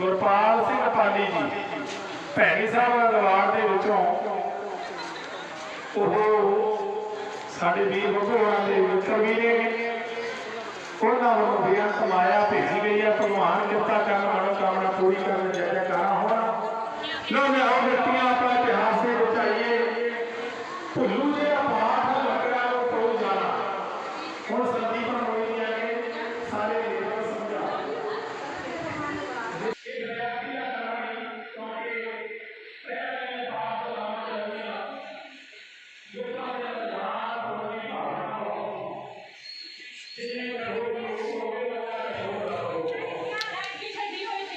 ਗੁਰਪਾਲ ਸਿੰਘ ਪਾਲੀ ਜੀ, ਭੈਣੀ ਸਾਹਿਬ ਅਵਾਰਡ ਦੇ ਵਿੱਚੋਂ ਉਹ ਸਾਡੇ ਵੀਰ ਭਗਵਾਨ ਦੇ ਮਿੱਤਰ ਵੀ ਨੇ। ਉਹਨਾਂ ਨੂੰ ਬੇਅੰਤ ਮਾਇਆ ਭੇਜੀ ਗਈ ਹੈ। ਭਗਵਾਨ ਕਿਰਪਾ ਕਰਨ, ਮਨੋਕਾਮਨਾ ਪੂਰੀ ਕਰਨ, ਜੈ ਜੈਕਾਰਾ ਹੋਣਾ। ਲੋ ਲਿਆਓ ਬੇਟੀਆਂ ਆਪਣਾ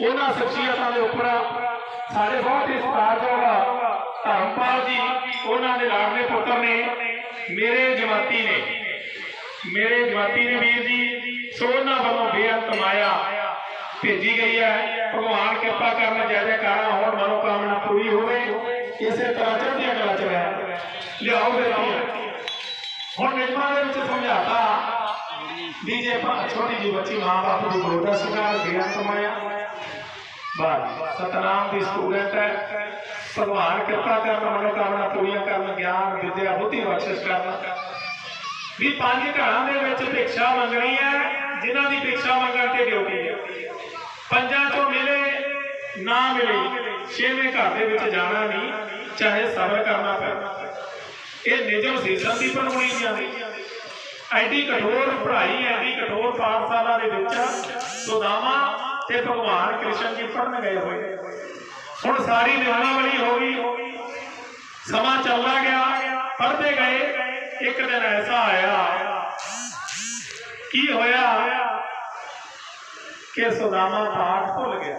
ਉਹਨਾਂ ਸ਼ਖਸੀਅਤਾਂ ਦੇ ਉੱਪਰ ਸਾਡੇ ਬਹੁਤ ਹੀ ਸਤਿਕਾਰਯੋਗ ਧਰਮਪਾਲ ਜੀ, ਉਹਨਾਂ ਦੇ ਲਾਡਲੇ ਪੁੱਤਰ ਨੇ, ਮੇਰੇ ਜਮਾਤੀ ਨੇ, ਮੇਰੇ ਜਮਾਤੀ ਨੇ ਵੀਰ ਜੀ ਸੋ ਉਹਨਾਂ ਵੱਲੋਂ ਬੇਅੰਤ ਮਾਇਆ ਭੇਜੀ ਗਈ ਹੈ। ਭਗਵਾਨ ਕਿਰਪਾ ਕਰਨ ਜੈ ਜੈਕਾਰਾ ਹੋਣ ਮਨੋ ਕਾਮਨਾ ਪੂਰੀ ਹੋਵੇ, ਇਸੇ ਤਰ੍ਹਾਂ ਚੜ੍ਹਦੀਆਂ ਕਲਾ ਚ ਰਹਿ ਲਿਆਓ ਬੇਟੀਆਂ ਹੁਣ ਨਿਯਮਾਂ ਦੇ ਵਿੱਚ ਸਮਝਾਤਾ, ਵੀ ਜੇ ਆਪਾਂ ਛੋਟੀ ਜੀ ਬੱਚੀ ਮਾਂ ਬਾਪ ਦੀ ਗੋਦ ਦਾ ਸ਼ਿਕਾਰ, ਬੇਅੰਤ ਮਾਇਆ ਬਸ, ਸਤਨਾਮ ਦੀ ਸਟੂਡੈਂਟ ਹੈ। ਭਗਵਾਨ ਕਿਰਪਾ ਕਰਨ ਮਨੋ ਪੂਰੀਆਂ ਕਰਨ ਗਿਆਨ ਵਿਦਿਆ ਬੁੱਧੀ ਬਖਸ਼ਿਸ਼ ਕਰਨ। ਵੀ ਪੰਜ ਘਰਾਂ ਦੇ ਵਿੱਚ ਭਿਕਸ਼ਾ ਮੰਗਣੀ ਹੈ, ਜਿਨ੍ਹਾਂ ਦੀ ਭਿਕਸ਼ਾ ਮੰਗਣ ਤੇ ਡਿਊਟੀ ਹੈ। ਪੰਜਾਂ ਚੋਂ ਮਿਲੇ, ਨਾ ਮਿਲੇ, ਛੇਵੇਂ ਘਰ ਦੇ ਵਿੱਚ ਜਾਣਾ ਨਹੀਂ, ਚਾਹੇ ਸਬਰ ਕਰਨਾ ਪਏ। ਇਹ ਨਿਜਮ ਸੀ ਸੰਦੀਪ ਰਮਣੀ ਜੀ ਦੀ ਐਡੀ ਕਠੋਰ ਪੜ੍ਹਾਈ, ਐਡੀ ਕਠੋਰ ਪਾਠਸ਼ਾਲਾ ਦੇ ਵਿੱਚ ਸੁਦਾਮਾ ਤੇ ਭਗਵਾਨ ਕ੍ਰਿਸ਼ਨ ਜੀ ਪੜਨ ਗਏ ਹੋਏ। ਹੁਣ ਸਾਰੀ ਨਿਯਮਾਵਲੀ ਹੋ ਗਈ। ਸਮਾਂ ਚੱਲਦਾ ਗਿਆ। ਪੜਦੇ ਗਏ। ਇੱਕ ਦਿਨ ਐਸਾ ਆਇਆ। ਕੀ ਹੋਇਆ? ਕਿ ਸੁਦਾਮਾ ਪਾਠ ਭੁੱਲ ਗਿਆ।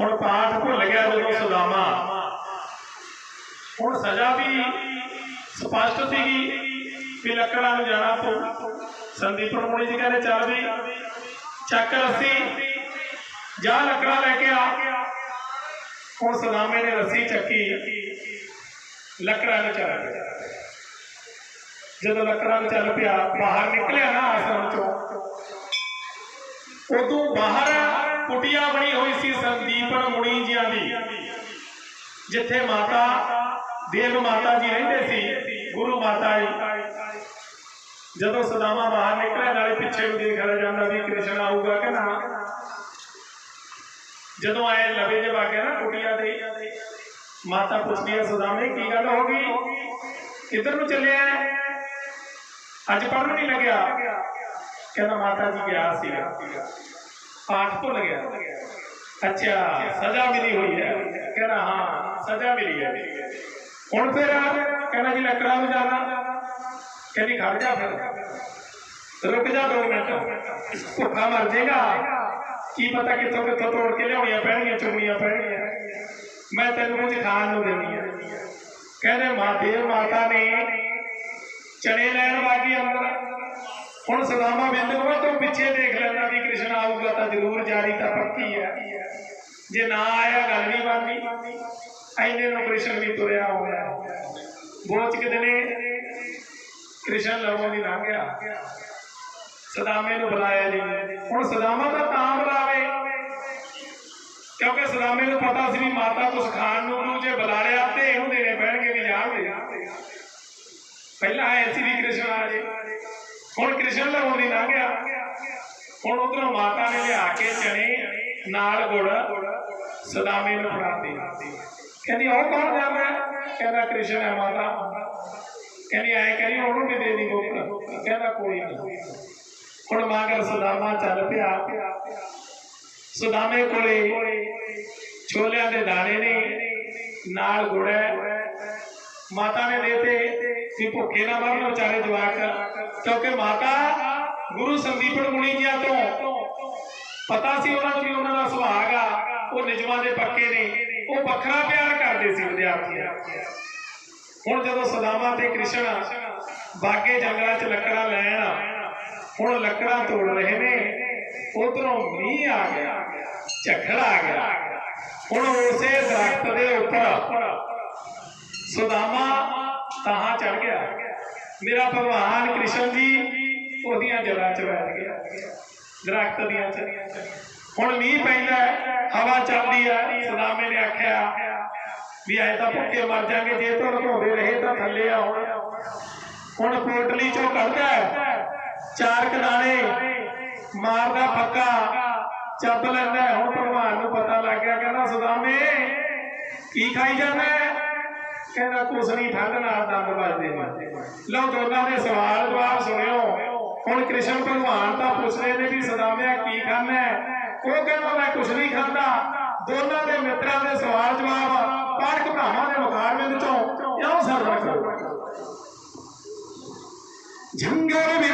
ਹੁਣ ਪਾਠ ਭੁੱਲ ਗਿਆ ਜਦੋਂ ਸੁਦਾਮਾ। ਹੁਣ ਸਜ਼ਾ ਵੀ ਸਪਸ਼ਟ ਸੀਗੀ ਵੀ ਲੱਕੜਾਂ ਨੂੰ ਜਾਣਾ ਪਊ। ਸੰਦੀਪ ਰਮਣੀ ਜੀ ਕਹਿੰਦੇ, ਚੱਲ ਵੀ ਚੱਕ ਰੱਸੀ। ਜਾ ਲੱਕੜਾਂ ਲੈ ਕੇ ਆ। ਹੁਣ ਸੁਦਾਮੇ ਨੇ ਰੱਸੀ ਚੱਕੀ। ਲੱਕੜਾਂ ਨੂੰ ਚੱਲ ਪਿਆ। ਜਦੋਂ ਲੱਕੜਾਂ ਨੂੰ ਚੱਲ ਪਿਆ, ਬਾਹਰ ਨਿਕਲਿਆ ਨਾ ਆਸਣ ਚੋਂ। ਉਦੋਂ ਬਾਹਰ ਕੁਟੀਆ ਬਣੀ ਹੋਈ ਸੀ ਸੰਦੀਪ ਮੁਨੀ ਜੀਆਂ ਦੀ। ਜਿੱਥੇ ਮਾਤਾ, ਦੇਵ ਮਾਤਾ ਜੀ ਰਹਿੰਦੇ ਸੀ, ਗੁਰੂ ਮਾਤਾ ਜੀ। ਜਦੋਂ ਸੁਦਾਮਾ ਬਾਹਰ ਨਿਕਲਿਆ ਨਾਲੇ ਪਿੱਛੇ ਨੂੰ ਦੇਖਦਾ ਜਾਂਦਾ ਵੀ ਕ੍ਰਿਸ਼ਨ ਆਊਗਾ ਕਿ ਨਾ। ਜਦੋਂ ਆਏ ਲਵੇ ਜੇ ਵਾਗਿਆ ਨਾ ਕੁਟੀਆ ਦੇ, ਮਾਤਾ ਪੁੱਛਦੀ ਹੈ ਸਦਾਮੇ, ਕੀ ਗੱਲ ਹੋ ਗਈ? ਕਿੱਧਰ ਨੂੰ ਚੱਲਿਆ ਅੱਜ ਪੜ੍ਹਨ ਨਹੀਂ ਲੱਗਿਆ। ਕਹਿੰਦਾ, ਮਾਤਾ ਜੀ, ਗਿਆ ਸੀਗਾ ਪਾਠ ਭੁੱਲ ਗਿਆ। ਅੱਛਾ, ਸਜ਼ਾ ਮਿਲੀ ਹੋਈ ਹੈ। ਕਹਿੰਦਾ, ਹਾਂ, ਸਜ਼ਾ ਮਿਲੀ ਹੈ। ਹੁਣ ਫਿਰ ਕਹਿੰਦਾ ਜੀ, ਲੱਕੜਾਂ ਨੂੰ ਜਾਣਾ। ਕਹਿੰਦੀ ਖੜ ਜਾ ਫਿਰ। ਰੁਕ ਜਾ ਦੋ ਮਿੰਟ। ਭੁੱਖਾ ਮਰ ਜਾਏਗਾ ਕੀ ਪਤਾ ਕਿੱਥੋਂ ਕਿੱਥੋਂ ਤੋੜ ਕੇ ਲਿਆਉਣੀਆਂ ਪੈਣਗੀਆਂ, ਚੁੰਨੀਆਂ ਪੈਣਗੀਆਂ। ਮੈਂ ਤੈਨੂੰ ਕੁਝ ਖਾਣ ਨੂੰ ਦੇਣੀ ਹੈ। ਕਹਿੰਦੇ ਮਾਂ ਮਾਤਾ ਨੇ ਚਣੇ ਲੈਣ ਵਾਗੀ ਅੰਦਰ। ਹੁਣ ਸੁਦਾਮਾ ਬਿੰਦ ਨੂੰ ਤੂੰ ਪਿੱਛੇ ਦੇਖ ਲੈਂਦਾ ਵੀ ਕ੍ਰਿਸ਼ਨ ਆਊਗਾ ਤਾਂ ਜ਼ਰੂਰ ਜਾਰੀ ਤਾਂ ਪੱਕੀ ਹੈ। ਜੇ ਨਾ ਆਇਆ, ਗੱਲ ਨਹੀਂ ਬਣਦੀ। ਐਨੇ ਨੂੰ ਕ੍ਰਿਸ਼ਨ ਵੀ ਤੁਰਿਆ ਹੋਇਆ। ਬੋਚ ਕਿਤੇ ਨੇ? ਕ੍ਰਿਸ਼ਨ ਲਵੋਂ ਦੀ ਲੰਘ ਗਿਆ ਸਦਾਮੇ ਨੂੰ ਬੁਲਾਇਆ ਜੀ। ਹੁਣ ਸਦਾਮਾ ਤਾਂ ਤਾਂ ਬੁਲਾਵੇ। ਕਿਉਂਕਿ ਸਦਾਮੇ ਨੂੰ ਪਤਾ ਸੀ ਵੀ ਮਾਤਾ ਕੁਛ ਖਾਣ ਨੂੰ ਨੂੰ ਜੇ ਬੁਲਾ ਲਿਆ ਤੇ ਇਹਨੂੰ ਦੇਣੇ ਪੈਣਗੇ ਵੀ ਜਾਣਗੇ। ਪਹਿਲਾਂ ਆਏ ਸੀ ਵੀ ਕ੍ਰਿਸ਼ਨ ਆ ਜੇ। ਹੁਣ ਕ੍ਰਿਸ਼ਨ ਲਵੋਂ ਦੀ ਲੰਘ ਹੁਣ ਉਧਰੋਂ ਮਾਤਾ ਨੇ ਲਿਆ ਕੇ ਚਣੇ, ਨਾਲ ਗੁੜ, ਸਦਾਮੇ ਨੂੰ ਫੜਾਤੀ। ਕਹਿੰਦੀ ਉਹ ਕੌਣ ਜਾਂਦਾ ਕਹਿੰਦਾ, ਕ੍ਰਿਸ਼ਨ ਹੈ ਮਾਤਾ। ਕਹਿੰਦੀ, ਐ ਕਰੀ, ਉਹਨੂੰ ਵੀ ਦੇ ਦੀ ਮੁੱਕ ਕਹਿੰਦਾ, ਕੋਈ ਨਹੀਂ ਹੁਣ ਮਾਗਰ ਸੁਦਾਮਾ ਚੱਲ ਪਿਆ। ਸੁਦਾਮੇ ਕੋਲੇ ਛੋਲਿਆਂ ਦੇ ਦਾਣੇ ਨੇ, ਨਾਲ ਗੁੜ ਮਾਤਾ ਨੇ ਦੇਤੇ ਕਿ ਭੁੱਖੇ ਨਾ ਮਰਨ, ਵਿਚਾਰੇ ਜਵਾਕ। ਕਿਉਂਕਿ ਮਾਤਾ ਗੁਰੂ ਸੰਦੀਪਨ ਮੁਨੀ ਜੀਆਂ ਤੋਂ ਪਤਾ ਸੀ ਉਹਨਾਂ ਨੂੰ ਵੀ ਉਹਨਾਂ ਦਾ ਸੁਭਾਗ ਆ। ਉਹ ਨਿਜਮਾਂ ਦੇ ਪੱਕੇ ਨੇ। ਉਹ ਵੱਖਰਾ ਪਿਆਰ ਕਰਦੇ ਸੀ ਵਿਦਿਆਰਥੀਆਂ। ਹੁਣ ਜਦੋਂ ਸਦਾਮਾ ਤੇ ਕ੍ਰਿਸ਼ਨ ਬਾਗੇ ਜੰਗਲਾਂ 'ਚ ਲੱਕੜਾਂ ਲੈਣ ਹੁਣ ਲੱਕੜਾਂ ਤੋੜ ਰਹੇ ਨੇ, ਉਧਰੋਂ ਮੀਂਹ ਆ ਗਿਆ, ਝੱਖੜ ਆ ਗਿਆ। ਹੁਣ ਉਸੇ ਦਰਖਤ ਦੇ ਉੱਪਰ ਸੁਦਾਮਾ ਤਾਹਾਂ ਚੜ ਗਿਆ। ਮੇਰਾ ਭਗਵਾਨ ਕ੍ਰਿਸ਼ਨ ਜੀ ਉਹਦੀਆਂ ਜੜ੍ਹਾਂ 'ਚ ਬੈਠ ਗਿਆ। ਦਰਖਤ ਦੀਆਂ ਚੜੀਆਂ ਹੁਣ ਮੀਂਹ ਪੈਂਦਾ, ਹਵਾ ਚੱਲਦੀ ਆ ਸੁਦਾਮੇ ਨੇ ਆਖਿਆ ਵੀ ਐ ਤਾਂ ਭੁੱਖੇ ਮਰ ਜਾਗੇ, ਜੇ ਤੋਂ ਰਘਾਉਂਦੇ ਰਹੇ ਤਾਂ ਥੱਲੇ ਆ ਹੁਣ। ਹੁਣ ਪੋਟਲੀ ਚੋਂ ਕੱਢਦਾ ਚਾਰ ਕਦਾਣੇ ਮਾਰਦਾ ਪੱਕਾ। ਚੱਬ ਲੈਂਦਾ ਹੁਣ ਭਗਵਾਨ ਨੂੰ ਪਤਾ ਲੱਗ ਗਿਆ, ਕਹਿੰਦਾ, ਸੁਦਾਮੇ, ਕੀ ਖਾਈ ਜਾਂਦਾ ਕਹਿੰਦਾ, ਕੁਛ ਨਹੀਂ, ਠੰਡ ਨਾਲ ਦੰਦ ਵੱਜਦੇ ਨੇ। ਲਓ, ਦੋਨਾਂ ਦੇ ਸਵਾਲ ਜਵਾਬ ਸੁਣਿਓ। ਹੁਣ ਕ੍ਰਿਸ਼ਨ ਭਗਵਾਨ ਤਾਂ ਪੁੱਛ ਰਹੇ ਨੇ ਵੀ, ਸਦਾਮਿਆ, ਕੀ ਖਾਣਾ ਉਹ ਕਹਿੰਦਾ, ਮੈਂ ਕੁਛ ਨਹੀਂ ਖਾਂਦਾ। ਦੋਨਾਂ ਦੇ ਮਿੱਤਰਾਂ ਦੇ ਸਵਾਲ ਜਵਾਬ ਪਾਠਕ ਭਰਾਵਾਂ ਦੇ ਮੁਖਾਰਬਿੰਦ ਚੋਂ ਇਉਂ ਸਰਵਣ ਕਰੋ ਜੰਗਲ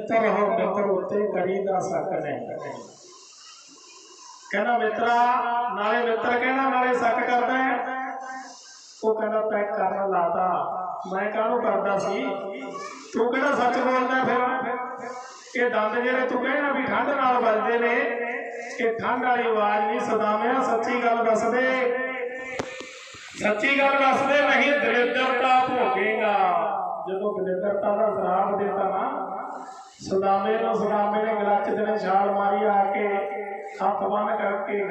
ਮਿੱਤਰ ਹੋ, ਮਿੱਤਰ ਉੱਤੇ ਕਰੀ ਦਾ ਸ਼ੱਕ ਨਹੀਂ ਕਹਿੰਦਾ, ਮਿੱਤਰਾ, ਨਾਲੇ ਮਿੱਤਰ ਕਹਿੰਦਾ ਨਾਲੇ ਸ਼ੱਕ ਕਰਦਾ ਹੈ? ਉਹ ਕਹਿੰਦਾ, ਪੈਕ ਕਰਨ ਲਾਤਾ। ਮੈਂ ਕਾਹਨੂੰ ਕਰਦਾ ਸੀ? ਤੂੰ ਕਿਹੜਾ ਸੱਚ ਬੋਲਦਾ ਫਿਰ? ਇਹ ਦੰਦ ਜਿਹੜੇ ਤੂੰ ਕਹਿੰਦਾ ਵੀ ਠੰਡ ਨਾਲ ਵੱਜਦੇ ਨੇ, ਇਹ ਠੰਡ ਵਾਲੀ ਆਵਾਜ਼ ਨਹੀਂ, ਸਦਾਮਿਆ, ਸੱਚੀ ਗੱਲ ਦੱਸਦੇ। ਸੱਚੀ ਗੱਲ ਦੱਸਦੇ ਨਹੀਂ ਦਰਿਦਰਤਾ ਭੋਗੇਗਾ। ਜਦੋਂ ਦਰਿਦਰਤਾ ਦਾ ਸ਼ਰਾਬ ਦੇਤਾ ਨਾ ਸਦਾਮੇ ਨੂੰ ਸਦਾਮੇ ਨੇ ਗਲਚ ਦੇ ਨੇ ਛਾਲ ਮਾਰੀ ਆ ਕੇ ਹੱਥ ਬੰਨ ਕਰਕੇ